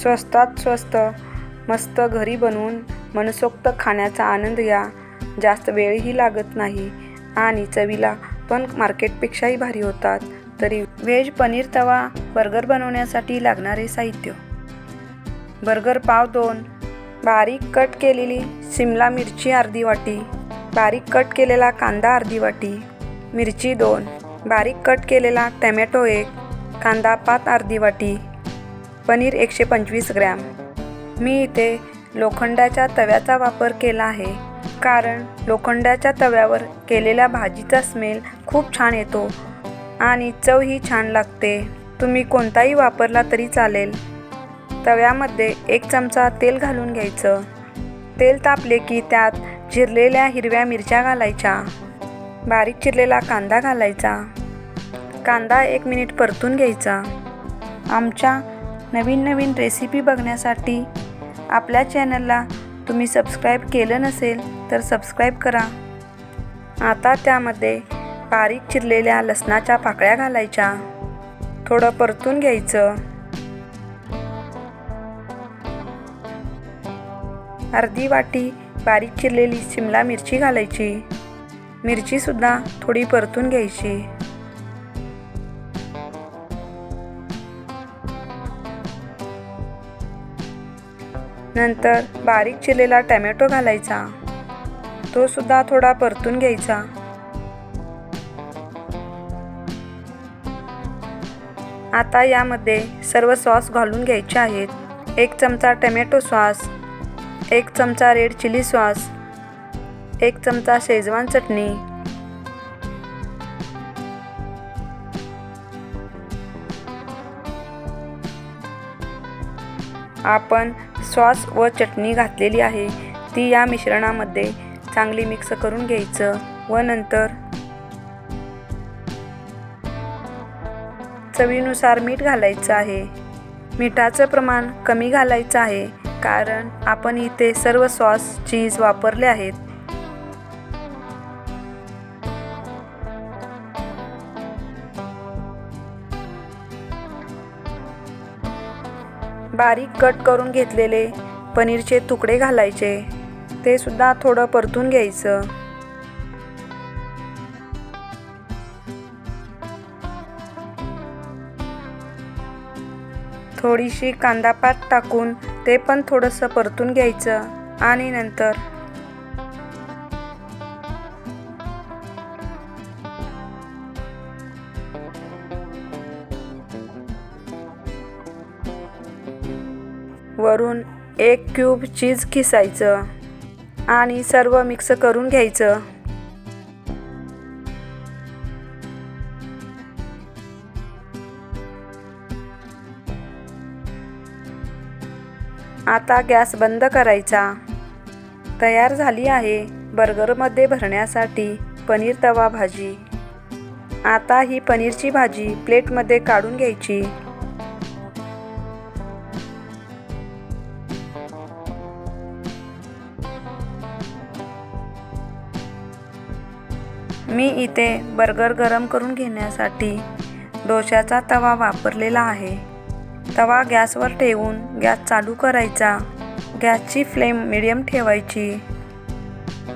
स्वस्तात स्वस्त मस्त घरी बनवून मनसोक्त खाण्याचा आनंद घ्या. जास्त वेळही लागत नाही आणि चवीला पण मार्केटपेक्षाही भारी होतात. तरी व्हेज पनीर तवा बर्गर बनवण्यासाठी लागणारे साहित्य. बर्गर पाव दोन. बारीक कट केलेली सिमला मिरची अर्धी वाटी. बारीक कट केलेला कांदा अर्धी वाटी. मिरची दोन. बारीक कट केलेला टमॅटो एक. कांदा पात अर्धी वाटी. पनीर एकशे पंचवीस ग्रॅम. मी इथे लोखंडाच्या तव्याचा वापर केला आहे. कारण लोखंडाच्या तव्यावर केलेल्या भाजीचा स्मेल खूप छान येतो आणि चवही छान लागते. तुम्ही कोणताही वापरला तरी चालेल. तव्यामध्ये एक चमचा तेल घालून घ्यायचं. तेल तापले की त्यात चिरलेल्या हिरव्या मिरच्या घालायच्या. बारीक चिरलेला कांदा घालायचा. कांदा एक मिनिट परतून घ्यायचा. आमच्या नवीन नवीन रेसिपी बघण्यासाठी आपल्या चॅनलला तुम्ही सबस्क्राईब केलं नसेल तर सबस्क्राईब करा. आता त्यामध्ये बारीक चिरलेल्या लसणाच्या पाकळ्या घालायच्या. थोडं परतून घ्यायचं. अर्धी वाटी बारीक चिरलेली शिमला मिरची घालायची. मिरचीसुद्धा थोडी परतून घ्यायची. नंतर बारीक चिरलेला टॅमॅटो घालायचा. तो सुद्धा थोडा परतून घ्यायचा. आता यामध्ये सर्व सॉस घालून घ्यायचे आहेत. एक चमचा टमॅटो सॉस एक चमचा रेड चिली सॉस एक चमचा शेजवान चटणी आपण सॉस व चटणी घातलेली आहे. ती या मिश्रणामध्ये चांगली मिक्स करून घ्यायचं व नंतर चवीनुसार मीठ घालायचं आहे. मिठाचं प्रमाण कमी घालायचं आहे कारण आपण इथे सर्व सॉस चीज वापरले आहेत. बारीक कट करून घेतलेले पनीरचे तुकडे घालायचे. ते सुद्धा थोडं परतून घ्यायचं. थोडीशी कांदापात टाकून ते पण थोडंसं परतून घ्यायचं आणि नंतर वरून एक क्यूब चीज किसायचं आणि सर्व मिक्स करून घ्यायचं. आता गॅस बंद करायचा. तयार झाली आहे बर्गरमध्ये भरण्यासाठी पनीर तवा भाजी. आता ही पनीरची भाजी प्लेटमध्ये काढून घ्यायची. मी इथे बर्गर गरम करून घेण्यासाठी डोशाचा तवा वापरलेला आहे. तवा गॅसवर ठेवून गॅस चालू करायचा. गॅसची फ्लेम मिडियम ठेवायची.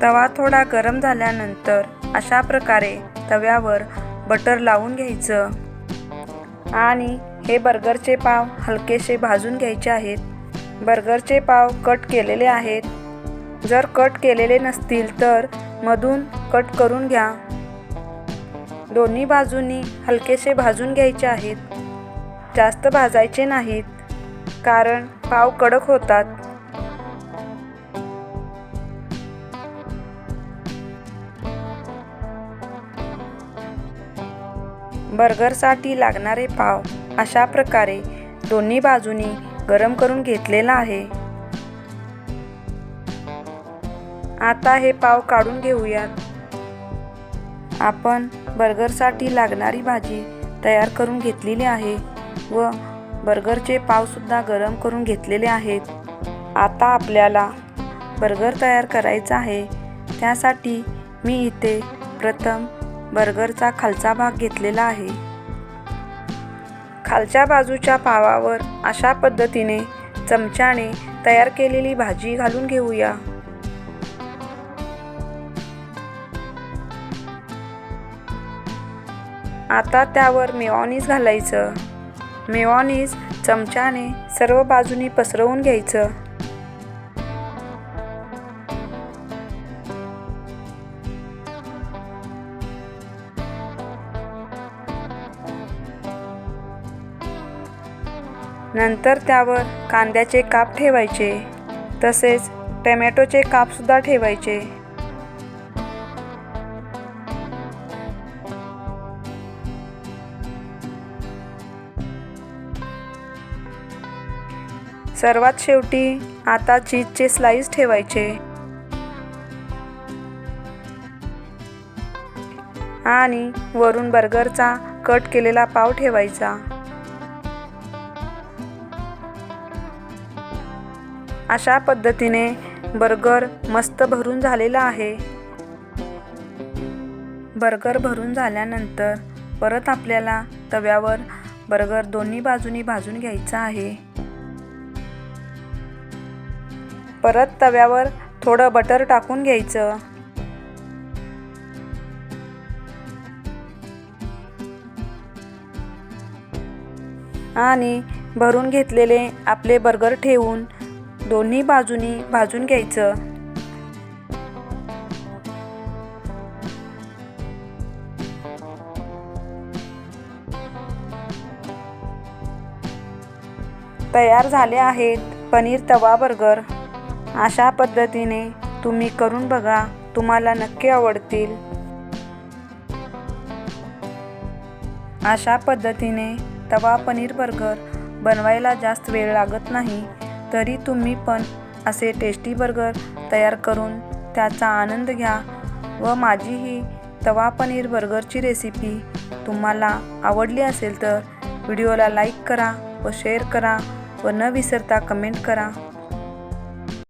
तवा थोडा गरम झाल्यानंतर अशा प्रकारे तव्यावर बटर लावून घ्यायचं. आणि हे बर्गरचे पाव हलकेसे भाजून घ्यायचे आहेत. बर्गरचे पाव कट केलेले आहेत. जर कट केलेले नसतील तर मधून कट करून घ्या. दोन्ही बाजूंनी हलकेसे भाजून घ्यायचे आहेत. जास्त भाजायचे नाहीत कारण पाव कडक होतात. बर्गरसाठी लागणारे पाव अशा प्रकारे दोन्ही बाजूनी गरम करून घेतलेला आहे. आता हे पाव काढून घेऊयात. आपण बर्गरसाठी लागणारी भाजी तयार करून घेतलेली आहे व बर्गरचे पावसुद्धा गरम करून घेतलेले आहेत. आता आपल्याला बर्गर तयार करायचा आहे. त्यासाठी मी इथे प्रथम बर्गरचा खालचा भाग घेतलेला आहे. खालच्या बाजूच्या पावावर अशा पद्धतीने चमच्याने तयार केलेली भाजी घालून घेऊया. आता त्यावर मेऑनीज घालायचं. मेऑनीज चमच्याने सर्व बाजूनी पसरवून घ्यायचं. नंतर त्यावर कांद्याचे काप ठेवायचे. तसेच टमॅटोचे कापसुद्धा ठेवायचे. सर्वात शेवटी आता चीजचे स्लाईस ठेवायचे. आणि वरून बर्गरचा कट केलेला पाव ठेवायचा. अशा पद्धतीने बर्गर मस्त भरून झालेला आहे. बर्गर भरून झाल्यानंतर परत आपल्याला तव्यावर बर्गर दोन्ही बाजूनी भाजून घ्यायचा आहे. परत तव्यावर थोडं बटर टाकून घ्यायचं. आणि भरून घेतलेले आपले बर्गर ठेवून दोन्ही बाजूनी भाजून घ्यायचं. तयार झाले आहेत पनीर तवा बर्गर. अशा पद्धतीने तुम्ही करून बघा तुम्हाला नक्की आवडतील. अशा पद्धतीने तवा पनीर बर्गर बनवायला जास्त वेळ लागत नाही तरी तुम्ही पण असे टेस्टी बर्गर तयार करून त्याचा आनंद घ्या व माझी ही तवा पनीर बर्गरची रेसिपी तुम्हाला आवडली असेल तर व्हिडिओला लाईक करा व शेअर करा व न विसरता कमेंट करा.